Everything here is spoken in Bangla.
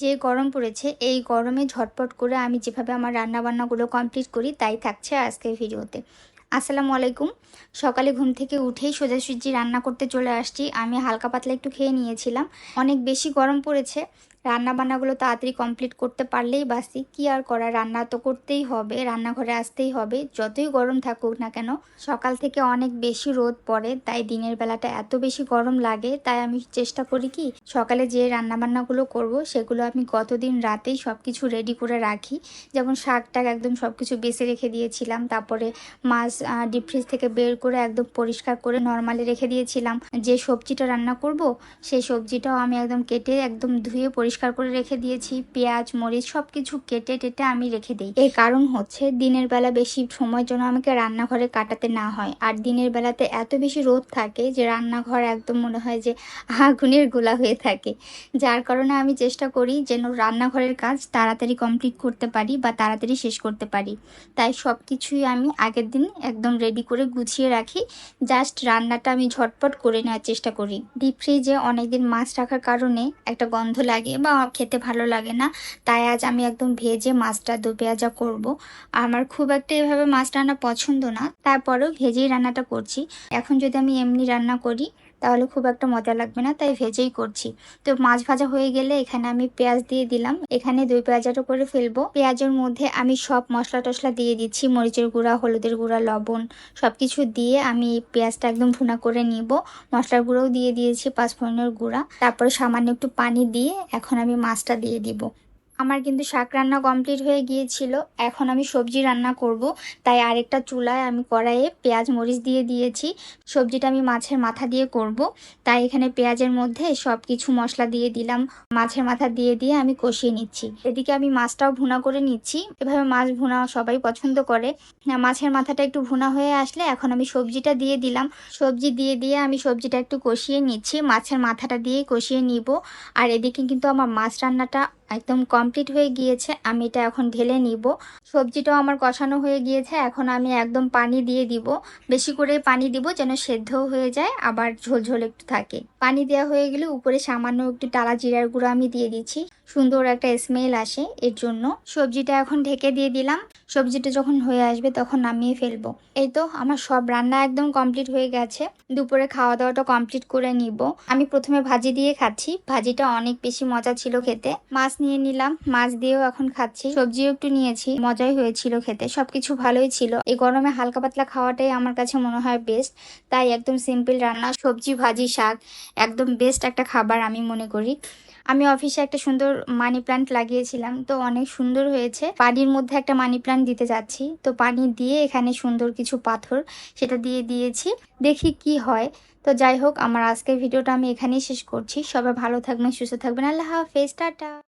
যে গরম পড়েছে, এই গরমে ঝটপট করে আমি যেভাবে আমার রান্নাবান্নাগুলো কমপ্লিট করি, তাই থাকছে আজকের ভিডিওতে। আসসালামু আলাইকুম। সকালে ঘুম থেকে উঠেই সোজাসুজি রান্না করতে চলে আসছি। আমি হালকা পাতলা একটু খেয়ে নিয়েছিলাম। অনেক বেশি গরম পড়েছে রান্না বান্নাগুলো তাড়াতাড়ি কমপ্লিট করতে পারলেই বাসি। কি আর করা রান্না তো করতেই হবে, রান্নাঘরে আসতেই হবে। যতই গরম থাকুক না কেন, সকাল থেকে অনেক বেশি রোদ পড়ে, তাই দিনের বেলাটা এত বেশি গরম লাগে। তাই আমি চেষ্টা করি কি, সকালে যে রান্না বান্নাগুলো করব, সেগুলো আমি গতদিন রাতেই সব কিছু রেডি করে রাখি। যেমন শাক টাক একদম সব কিছু বেছে রেখে দিয়েছিলাম, তারপরে মাছ ডিপ ফ্রিজ থেকে বের করে একদম পরিষ্কার করে নর্মালি রেখে দিয়েছিলাম। যে সবজিটা রান্না করব, সেই সবজিটাও আমি একদম কেটে একদম ধুয়ে পরিষ্কার করে রেখে দিয়েছি, পেঁয়াজ, মরিচ সব কিছু কেটে টেটে আমি রেখে দিই। এর কারণ হচ্ছে দিনের বেলা বেশি সময় জন্য আমাকে রান্নাঘরে কাটাতে না হয়। আর দিনের বেলাতে এত বেশি রোদ থাকে যে রান্নাঘর একদম মনে হয় যে আগুনের গোলা হয়ে থাকে। যার কারণে আমি চেষ্টা করি যেন রান্নাঘরের কাজ তাড়াতাড়ি কমপ্লিট করতে পারি বা তাড়াতাড়ি শেষ করতে পারি। তাই সব কিছুই আমি আগের দিন একদম রেডি করে গুছিয়ে রাখি। জাস্ট রান্নাটা আমি ঝটপট করে নেওয়ার চেষ্টা করি। ডিপ ফ্রিজে অনেকদিন মাছ রাখার কারণে একটা গন্ধ লাগে বা খেতে ভালো লাগে না, তাই আজ আমি একদম ভেজে মাছটা দু পেঁয়াজা করব। আমার খুব একটা এভাবে মাছ রান্না পছন্দ না, তারপরেও ভেজেই রান্নাটা করছি। এখন যদি আমি এমনি রান্না করি তাহলে খুব একটা মজা লাগবে না, তাই ভেজেই করছি। তো মাছ ভাজা হয়ে গেলে এখানে আমি পেঁয়াজ দিয়ে দিলাম। এখানে দুই পেঁয়াজাটা করে ফেলব। পেঁয়াজের মধ্যে আমি সব মশলা টশলা দিয়ে দিচ্ছি, মরিচের গুঁড়া, হলুদের গুঁড়া, লবণ সব কিছু দিয়ে আমি পেঁয়াজটা একদম ভুনা করে নিব। মশলার গুঁড়োও দিয়ে দিয়েছি, পাঁচফোড়নের গুঁড়া। তারপরে সামান্য একটু পানি দিয়ে এখন আমি মাছটা দিয়ে দিব। আমার কিন্তু শাক রান্না কমপ্লিট হয়ে গিয়েছিল। এখন আমি সবজি রান্না করব। তাই আরেকটা চুলায় আমি কড়াইয়ে পেঁয়াজ, মরিচ দিয়ে দিয়েছি। সবজিটা আমি মাছের মাথা দিয়ে করব। তাই এখানে পেঁয়াজের মধ্যে সব কিছু মশলা দিয়ে দিলাম। মাছের মাথা দিয়ে দিয়ে আমি কষিয়ে নিচ্ছি। এদিকে আমি মাছটাও ভুনা করে নিচ্ছি। এভাবে মাছ ভুনা সবাই পছন্দ করে। মাছের মাথাটা একটু ভুনা হয়ে আসলে এখন আমি সবজিটা দিয়ে দিলাম। সবজি দিয়ে দিয়ে আমি সবজিটা একটু কষিয়ে নিচ্ছি। মাছের মাথাটা দিয়ে কষিয়ে নিব। আর এদিকে কিন্তু আমার মাছ রান্নাটা একদম কমপ্লিট হয়ে গিয়েছে, আমি এটা এখন ঢেলে নিব। সবজিটাও আমার কষানো হয়ে গিয়েছে, এখন আমি একদম পানি দিয়ে দিব। বেশি করে পানি দিব যেন সেদ্ধ হয়ে যায়, আবার ঝোল ঝোল একটু থাকে। পানি দেওয়া হয়ে গেলে উপরে সামান্য একটু টালা জিরার গুঁড়ো আমি দিয়ে দিচ্ছি। সুন্দর একটা স্মেল আসে এর জন্য। সবজিটা এখন ঢেকে দিয়ে দিলাম। সবজিটা যখন হয়ে আসবে তখন নামিয়ে ফেলব। এই তো আমার সব রান্না একদম কমপ্লিট হয়ে গেছে। দুপুরে খাওয়া দাওয়াটা কমপ্লিট করে নিব। আমি প্রথমে ভাজি দিয়ে খাচ্ছি। ভাজিটা অনেক বেশি মজা ছিল খেতে। মাছ নিয়ে নিলাম। মাছ দিয়েও এখন খাচ্ছি। সবজিও একটু নিয়েছি। মজাই হয়েছিল খেতে। সবকিছু ভালোই ছিল। এই গরমে হালকা পাতলা খাওয়াটাই আমার কাছে মনে হয় বেস্ট তাই একদম সিম্পল রান্না। সবজি, ভাজি, শাক একদম বেস্ট একটা খাবার আমি মনে করি। আমি অফিসে একটা সুন্দর মানি প্লান্ট লাগিয়েছিলাম। তো অনেক সুন্দর হয়েছে। পানির মধ্যে একটা মানি প্লান্ট দিতে যাচ্ছি। তো পানি দিয়ে এখানে সুন্দর কিছু পাথর সেটা দিয়ে দিয়েছি। দেখি কি হয়। তো যাই হোক, আমার আজকের ভিডিওটা আমি এখানেই শেষ করছি। সবাই ভালো থাকবেন, সুস্থ থাকবেন। আল্লাহ হাফেজ, টাটা।